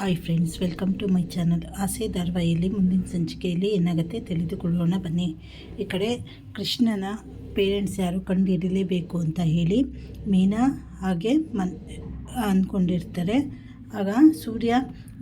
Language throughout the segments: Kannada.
Hi friends welcome to my channel ಆಸೆ ಧಾರಾವಾಹಿಯಲ್ಲಿ ಮುಂದಿನ ಸಂಚಿಕೆಯಲ್ಲಿ ಏನಾಗುತ್ತೆ ತಿಳಿದುಕೊಳ್ಳೋಣ ಬನ್ನಿ. ಈ ಕಡೆ ಕೃಷ್ಣನ ಪೇರೆಂಟ್ಸ್ ಯಾರು ಕಂಡುಹಿಡಿಯಲೇಬೇಕು ಅಂತ ಹೇಳಿ ಮೀನಾ ಹಾಗೆ ಮನ್ ಅಂದ್ಕೊಂಡಿರ್ತಾರೆ ಆಗ ಸೂರ್ಯ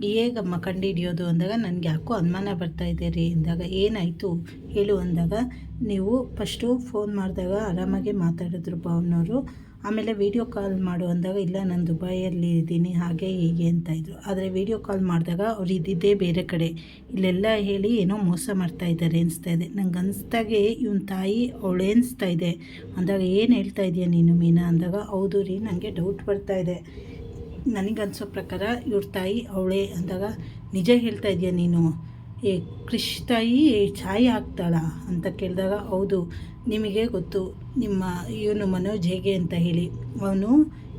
ಹೇಗಮ್ಮ ಕಂಡುಹಿಡಿಯೋದು ಅಂದಾಗ ನನಗೆ ಯಾಕೋ ಅನುಮಾನ ಬರ್ತಾ ಇದೆ ರೀ ಅಂದಾಗ, ಏನಾಯಿತು ಹೇಳು ಅಂದಾಗ, ನೀವು ಫಸ್ಟು ಫೋನ್ ಮಾಡಿದಾಗ ಆರಾಮಾಗಿ ಮಾತಾಡಿದ್ರು ಭಾವನವರು. ಆಮೇಲೆ ವೀಡಿಯೋ ಕಾಲ್ ಮಾಡು ಅಂದಾಗ, ಇಲ್ಲ, ನಾನು ದುಬೈಯಲ್ಲಿ ಇದ್ದೀನಿ, ಹಾಗೆ, ಹೀಗೆ ಅಂತ ಇದ್ರು. ಆದರೆ ವೀಡಿಯೋ ಕಾಲ್ ಮಾಡಿದಾಗ ಅವ್ರು ಇದ್ದಿದ್ದೇ ಬೇರೆ ಕಡೆ. ಇಲ್ಲೆಲ್ಲ ಹೇಳಿ ಏನೋ ಮೋಸ ಮಾಡ್ತಾ ಇದ್ದಾರೆ ಅನಿಸ್ತಾ ಇದೆ. ನಂಗೆ ಅನಿಸ್ದಾಗೆ ಇವನ ತಾಯಿ ಅವಳು ಅನಿಸ್ತಾ ಇದೆ. ಅಂದಾಗ, ಏನು ಹೇಳ್ತಾ ಇದೆಯಾ ನೀನು ಮೀನಾ? ಅಂದಾಗ, ಹೌದು ರೀ ನನಗೆ ಡೌಟ್ ಬರ್ತಾ ಇದೆ. ನನಗನ್ಸೋ ಪ್ರಕಾರ ಇವ್ರ ತಾಯಿ ಅವಳೇ ಅಂದಾಗ ನಿಜ ಹೇಳ್ತಾ ಇದೆಯಾ ನೀನು? ಏ, ಕೃಷ್ ತಾಯಿ ಛಾಯೆ ಹಾಕ್ತಾಳ ಅಂತ ಕೇಳಿದಾಗ, ಹೌದು, ನಿಮಗೆ ಗೊತ್ತು, ನಿಮ್ಮ ಇವನು ಮನೋಜ್ ಹೇಗೆ ಅಂತ ಹೇಳಿ. ಅವನು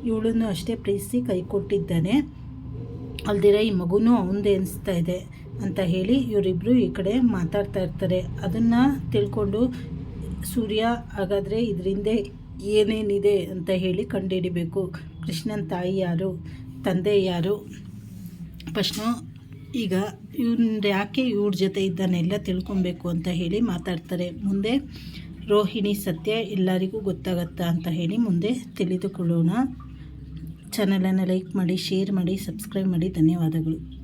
ಇವಳನ್ನು ಅಷ್ಟೇ ಪ್ರೀತಿಸಿ ಕೈ ಕೊಟ್ಟಿದ್ದಾನೆ ಅಲ್ದಿರ ಈ ಮಗುನೂ ಅವನದೇ ಅನಿಸ್ತಾ ಇದೆ ಅಂತ ಹೇಳಿ ಇವರಿಬ್ಬರು ಈ ಕಡೆ ಮಾತಾಡ್ತಾ ಇರ್ತಾರೆ. ಅದನ್ನು ತಿಳ್ಕೊಂಡು, ಸೂರ್ಯ, ಹಾಗಾದರೆ ಇದರಿಂದ ಏನೇನಿದೆ ಅಂತ ಹೇಳಿ ಕಂಡುಹಿಡಿಬೇಕು. ಕೃಷ್ಣನ ತಾಯಿ ಯಾರು? ತಂದೆ ಯಾರು? ಫಸ್ಟು ಈಗ ಇವನ್ ಯಾಕೆ ಇವ್ರ ಜೊತೆ ಇದ್ದಾನೆಲ್ಲ ತಿಳ್ಕೊಬೇಕು ಅಂತ ಹೇಳಿ ಮಾತಾಡ್ತಾರೆ. ಮುಂದೆ ರೋಹಿಣಿ ಸತ್ಯ ಎಲ್ಲರಿಗೂ ಗೊತ್ತಾಗತ್ತಾ ಅಂತ ಹೇಳಿ ಮುಂದೆ ತಿಳಿದುಕೊಳ್ಳೋಣ. ಚಾನಲನ್ನು ಲೈಕ್ ಮಾಡಿ, ಶೇರ್ ಮಾಡಿ, ಸಬ್ಸ್ಕ್ರೈಬ್ ಮಾಡಿ. ಧನ್ಯವಾದಗಳು.